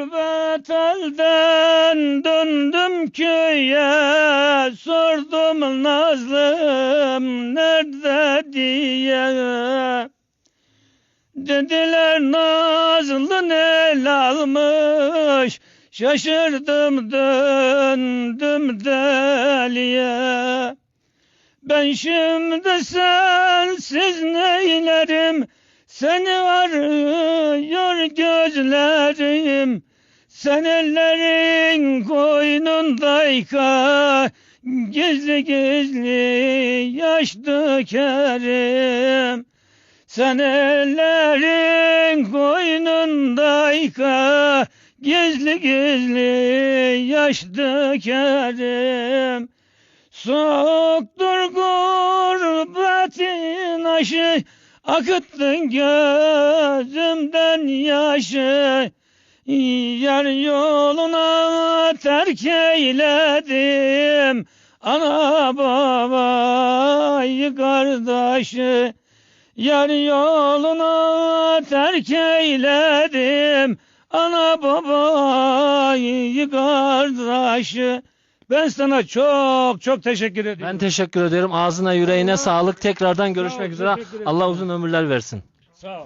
Gurbet elden döndüm köye Sordum Nazlım nerede diye. Dediler Nazlı el almış. Şaşırdım döndüm deliye. Ben şimdi sensiz neylerim? Seni arıyor gözlerim Sen ellerin koynundayken Gizli gizli yaş dökerim. Sen ellerin koynundayken Gizli gizli yaş dökerim. Soğuktur gurbetin aşı Akıttın gözümden yaşı Yar yoluna terk eyledim Ana babayı kardeşi Yar yoluna terk eyledim Ana babayı kardeşi Ben sana çok çok teşekkür ediyorum. Ben teşekkür ederim. Ağzına yüreğine sağlık. Tekrardan görüşmek ol, üzere. Allah uzun ömürler versin. Sağ ol.